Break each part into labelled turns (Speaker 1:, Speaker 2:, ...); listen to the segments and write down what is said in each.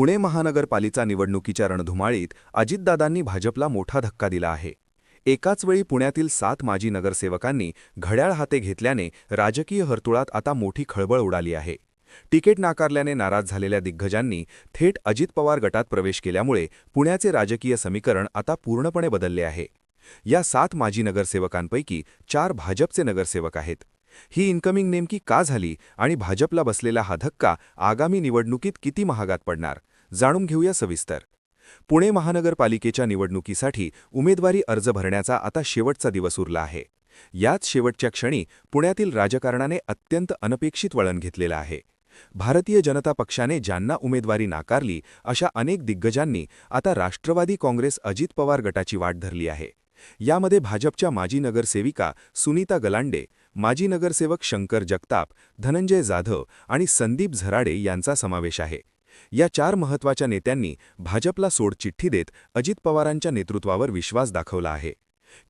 Speaker 1: पुणे महानगरपालिका निवडणुकीच्या रणधुमाळीत अजितदादांनी भाजपला मोठा धक्का दिला आहे. एकाच वेळी पुण्यातील सात माजी नगरसेवकांनी घड्याळ हाते घेतल्याने राजकीय हर्तुळात आता मोठी खळबळ उडाली आहे. तिकीट नाकारल्याने नाराज झालेल्या दिग्गजांनी थेट अजित पवार गटात प्रवेश केल्यामुळे पुण्याचे राजकीय समीकरण आता पूर्णपणे बदलले आहे. या सात माजी नगरसेवकांपैकी चार भाजपचे नगरसेवक आहेत. ही इन्कमिंग नेमकी का झाली आणि भाजपला बसलेला हा धक्का आगामी निवडणुकीत किती महागात पडणार? जाणून घेऊया सविस्तर. पुणे महानगरपालिकेच्या निवडणुकीसाठी उमेदवारी अर्ज भरण्याचा आता शेवटचा दिवस उरला आहे. याच शेवटच्या क्षणी पुण्यातील राजकारणाने अत्यंत अनपेक्षित वळण घेतलेलं आहे. भारतीय जनता पक्षाने ज्यांना उमेदवारी नाकारली अशा अनेक दिग्गजांनी आता राष्ट्रवादी काँग्रेस अजित पवार गटाची वाट धरली आहे. यामध्ये भाजपच्या माजी नगरसेविका सुनीता गलांडे माजी नगरसेवक शंकर जगताप धनंजय जाधव आणि संदीप झराडे यांचा समावेश आहे. या चार महत्त्वाच्या नेत्यांनी भाजपला सोडचिठ्ठी देत अजित पवारांच्या नेतृत्वावर विश्वास दाखवला आहे.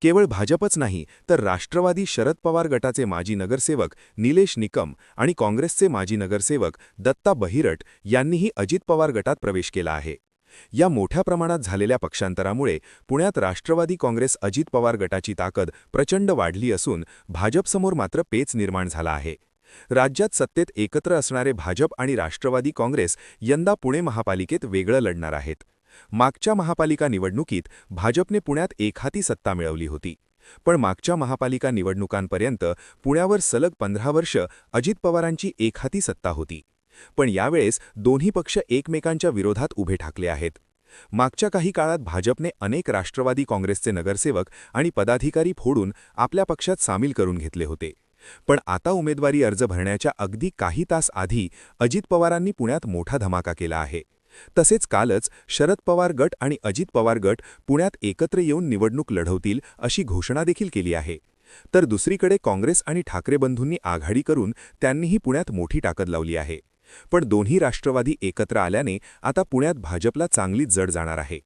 Speaker 1: केवळ भाजपच नाही तर राष्ट्रवादी शरद पवार गटाचे माजी नगरसेवक निलेश निकम आणि काँग्रेसचे माजी नगरसेवक दत्ता बहिरट यांनीही अजित पवार गटात प्रवेश केला आहे. या मोठ्या प्रमाणात झालेल्या पक्षांतरामुळे पुण्यात राष्ट्रवादी काँग्रेस अजित पवार गटाची ताकद प्रचंड वाढली असून भाजपसमोर मात्र पेच निर्माण झाला आहे. राज्यात सत्तेत एकत्र असणारे भाजप आणि राष्ट्रवादी काँग्रेस यंदा पुणे महापालिकेत वेगळं लढणार आहेत. मागच्या महापालिका निवडणुकीत भाजपने पुण्यात एकहाती सत्ता मिळवली होती. पण मागच्या महापालिका निवडणुकांपर्यंत पुण्यावर सलग पंधरा वर्ष अजित पवारांची एकहाती सत्ता होती. पण यावेळेस दोन्ही पक्ष एकमेकांच्या विरोधात उभे ठाकले आहेत. मागच्या काही काळात भाजपने अनेक राष्ट्रवादी काँग्रेसचे नगरसेवक आणि पदाधिकारी फोडून आपल्या पक्षात सामील करून घेतले होते. पण आता उमेदवारी अर्ज भरण्याच्या अगदी काही तास आधी अजित पवारांनी पुण्यात मोठा धमाका केला आहे. तसेच कालच शरद पवार गट आणि अजित पवार गट पुण्यात एकत्र येऊन निवडणूक लढवतील अशी घोषणा देखील केली आहे. तर दुसरीकडे काँग्रेस आणि ठाकरे बंधूंनी आघाडी करून त्यांनीही पुण्यात मोठी ताकद लावली आहे. पण दोन्ही राष्ट्रवादी एकत्र आल्याने आता पुण्यात भाजपला चांगलीच जड जाणार आहे.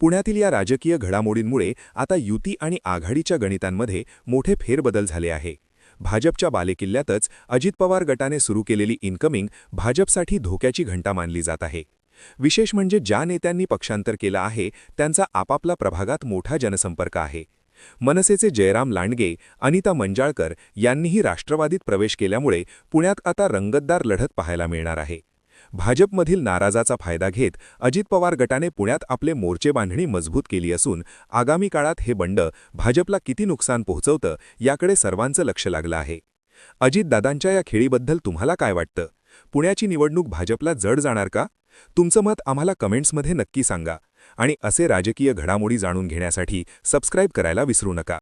Speaker 1: पुण्यातील या राजकीय घडामोडींमुळे आता युती आणि आघाडीच्या गणितांमध्ये मोठे फेरबदल झाले आहे. भाजपच्या बालेकिल्ल्यातच अजित पवार गटाने सुरू केलेली इन्कमिंग भाजपसाठी धोक्याची घंटा मानली जात आहे. विशेष म्हणजे ज्या नेत्यांनी पक्षांतर केलं आहे त्यांचा आपापला प्रभागात मोठा जनसंपर्क आहे. मनसेचे जयराम लांडगे अनिता मंजाळकर यांनीही राष्ट्रवादीत प्रवेश केल्यामुळे पुण्यात आता रंगतदार लढत पाहायला मिळणार आहे. भाजपमधील नाराजाचा फायदा घेत अजित पवार गटाने पुण्यात आपले मोर्चे बांधणी मजबूत केली असून आगामी काळात हे बंड भाजपला किती नुकसान पोहोचवतं याकडे सर्वांचं लक्ष लागलं आहे. अजितदादांच्या या खेळीबद्दल तुम्हाला काय वाटतं? पुण्याची निवडणूक भाजपला जड जाणार का? तुमचं मत आम्हाला कमेंट्समध्ये नक्की सांगा. आणि असे राजकीय घडामोडी जाणून घेण्यासाठी सबस्क्राईब करायला विसरू नका.